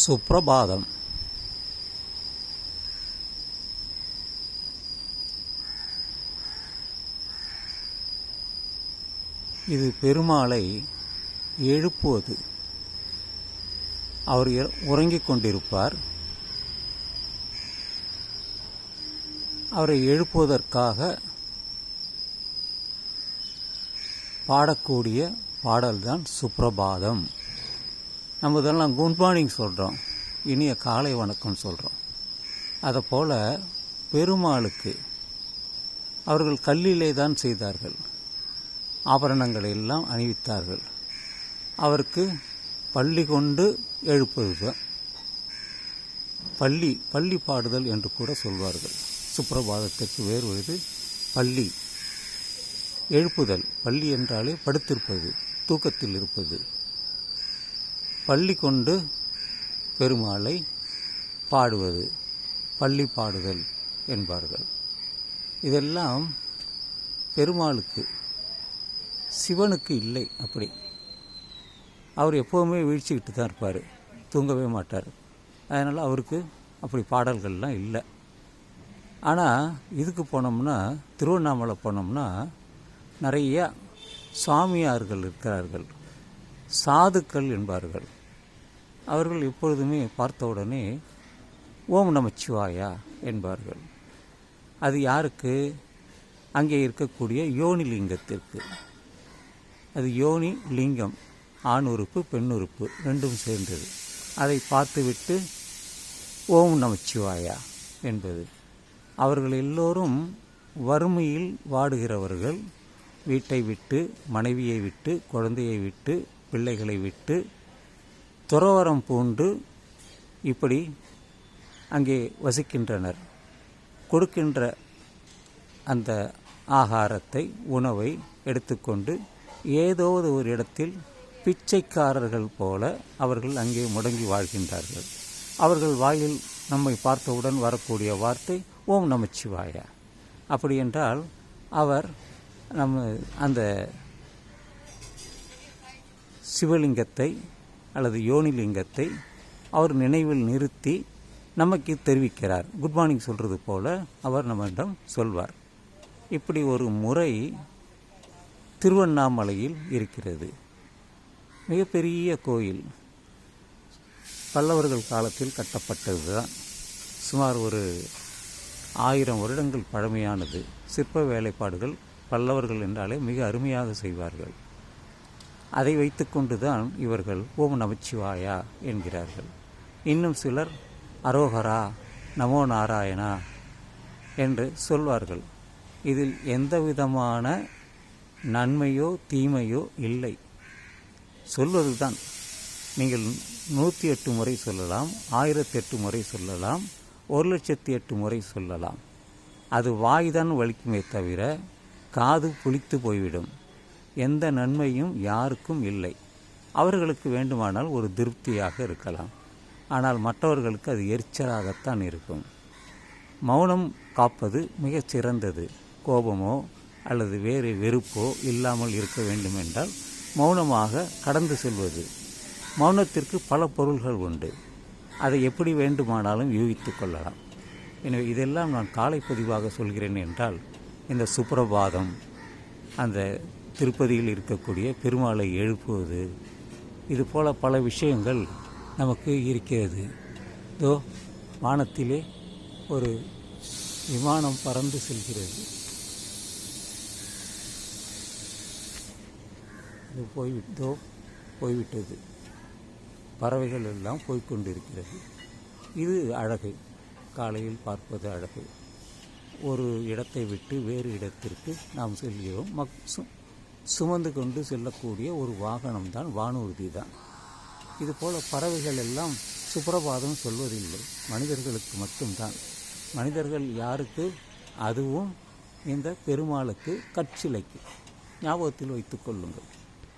சுப்பிரபாதம் இது பெருமாளை எழுப்புவது அவர் உறங்கிக் கொண்டிருப்பார் அவரை எழுப்புவதற்காக பாடக்கூடிய பாடல்தான் சுப்பிரபாதம் நம்ம இதெல்லாம் குட் மார்னிங் சொல்கிறோம் இனிய காலை வணக்கம் சொல்கிறோம் அதை போல் பெருமாளுக்கு அவர்கள் கல்லிலே தான் செய்தார்கள். ஆபரணங்களை எல்லாம் அணிவித்தார்கள். அவருக்கு பள்ளி கொண்டு எழுப்பது தான் பள்ளி பள்ளி பாடுதல் என்று கூட சொல்வார்கள். சுப்பிரபாதத்திற்கு வேறு இது பள்ளி. எழுப்புதல் பள்ளி என்றாலே படுத்திருப்பது தூக்கத்தில் இருப்பது. பள்ளி கொண்டு பெருமாளை பாடுவது பள்ளி பாடுதல் என்பார்கள். இதெல்லாம் பெருமாளுக்கு சிவனுக்கு இல்லை அப்படி. அவர் எப்போவுமே வீழ்ச்சிக்கிட்டு தான் இருப்பார் தூங்கவே மாட்டார். அதனால் அவருக்கு அப்படி பாடல்கள்லாம் இல்லை. ஆனால் இதுக்கு போனோம்னா திருவண்ணாமலை போனோம்னா நிறைய சாமியார்கள் இருக்கிறார்கள் சாதுக்கள் என்பார்கள். அவர்கள் எப்பொழுதுமே பார்த்த உடனே ஓம் நமச்சிவாயா என்பார்கள். அது யாருக்கு? அங்கே இருக்கக்கூடிய யோனி லிங்கத்திற்கு அது யோனி லிங்கம் ஆண் உறுப்பு பெண் உறுப்பு ரெண்டும் சேர்ந்தது. அதை பார்த்துவிட்டு ஓம் நமச்சிவாயா என்பது. அவர்கள் எல்லோரும் வறுமையில் வாடுகிறவர்கள். வீட்டை விட்டு மனைவியை விட்டு குழந்தையை விட்டு பிள்ளைகளை விட்டு துறவரம் பூண்டு இப்படி அங்கே வசிக்கின்றனர். கொடுக்கின்ற அந்த ஆகாரத்தை உணவை எடுத்துக்கொண்டு ஏதோவது ஒரு இடத்தில் பிச்சைக்காரர்கள் போல அவர்கள் அங்கே முடங்கி வாழ்கின்றார்கள். அவர்கள் வாயில் நம்மை பார்த்தவுடன் வரக்கூடிய வார்த்தை ஓம் நமச்சிவாயா அப்படி என்றால் அவர் நம்ம அந்த சிவலிங்கத்தை அல்லது யோனிலிங்கத்தை அவர் நினைவில் நிறுத்தி நமக்கு தெரிவிக்கிறார். குட் மார்னிங் சொல்கிறது போல அவர் நம்மிடம் சொல்வார். இப்படி ஒரு முறை திருவண்ணாமலையில் இருக்கிறது. மிகப்பெரிய கோயில். பல்லவர்கள் காலத்தில் கட்டப்பட்டது தான் சுமார் ஒரு ஆயிரம் வருடங்கள் பழமையானது. சிற்ப வேலைப்பாடுகள் பல்லவர்கள் என்றாலே மிக அருமையாக செய்வார்கள். அதை வைத்துக்கொண்டு தான் இவர்கள் ஓம் நமச்சிவாயா என்கிறார்கள். இன்னும் சிலர் அரோகரா நமோ நாராயணா என்று சொல்வார்கள். இதில் எந்த விதமான நன்மையோ தீமையோ இல்லை. சொல்வதுதான். நீங்கள் நூற்றி எட்டு முறை சொல்லலாம் ஆயிரத்தி எட்டு முறை சொல்லலாம் ஒரு லட்சத்தி எட்டு முறை சொல்லலாம். அது வாய்தான் வலிக்குமே தவிர காது புளித்து போய்விடும். எந்த நன்மையும் யாருக்கும் இல்லை. அவர்களுக்கு வேண்டுமானால் ஒரு திருப்தியாக இருக்கலாம். ஆனால் மற்றவர்களுக்கு அது எரிச்சலாகத்தான் இருக்கும். மௌனம் காப்பது மிகச் சிறந்தது. கோபமோ அல்லது வேறு வெறுப்போ இல்லாமல் இருக்க வேண்டும் என்றால் மௌனமாக கடந்து செல்வது. மௌனத்திற்கு பல பொருள்கள் உண்டு. அதை எப்படி வேண்டுமானாலும் யூகித்து கொள்ளலாம். எனவே இதெல்லாம் நான் காலை பதிவாக சொல்கிறேன் என்றால் இந்த சுப்பிரபாதம் அந்த திருப்பதியில் இருக்கக்கூடிய பெருமாளை எழுப்புவது இது போல பல விஷயங்கள் நமக்கு இருக்கிறது. இதோ வானத்திலே ஒரு விமானம் பறந்து செல்கிறது. இது போய்விட்டோ போய்விட்டது. பறவைகள் எல்லாம் போய்கொண்டிருக்கிறது இது அழகு. காலையில் பார்ப்பது அழகு. ஒரு இடத்தை விட்டு வேறு இடத்திற்கு நாம் செல்கிறோம். மக் சுமந்து கொண்டு செல்லக்கூடிய ஒரு வாகனம் தான் வானூர்தி தான். இதுபோல் பறவைகள் எல்லாம் சுப்பிரபாதம் சொல்வதில்லை. மனிதர்களுக்கு மட்டும்தான். மனிதர்கள் யாருக்கு? அதுவும் இந்த பெருமாளுக்கு கற்சிலைக்கு. ஞாபகத்தில் வைத்துக்கொள்ளுங்கள்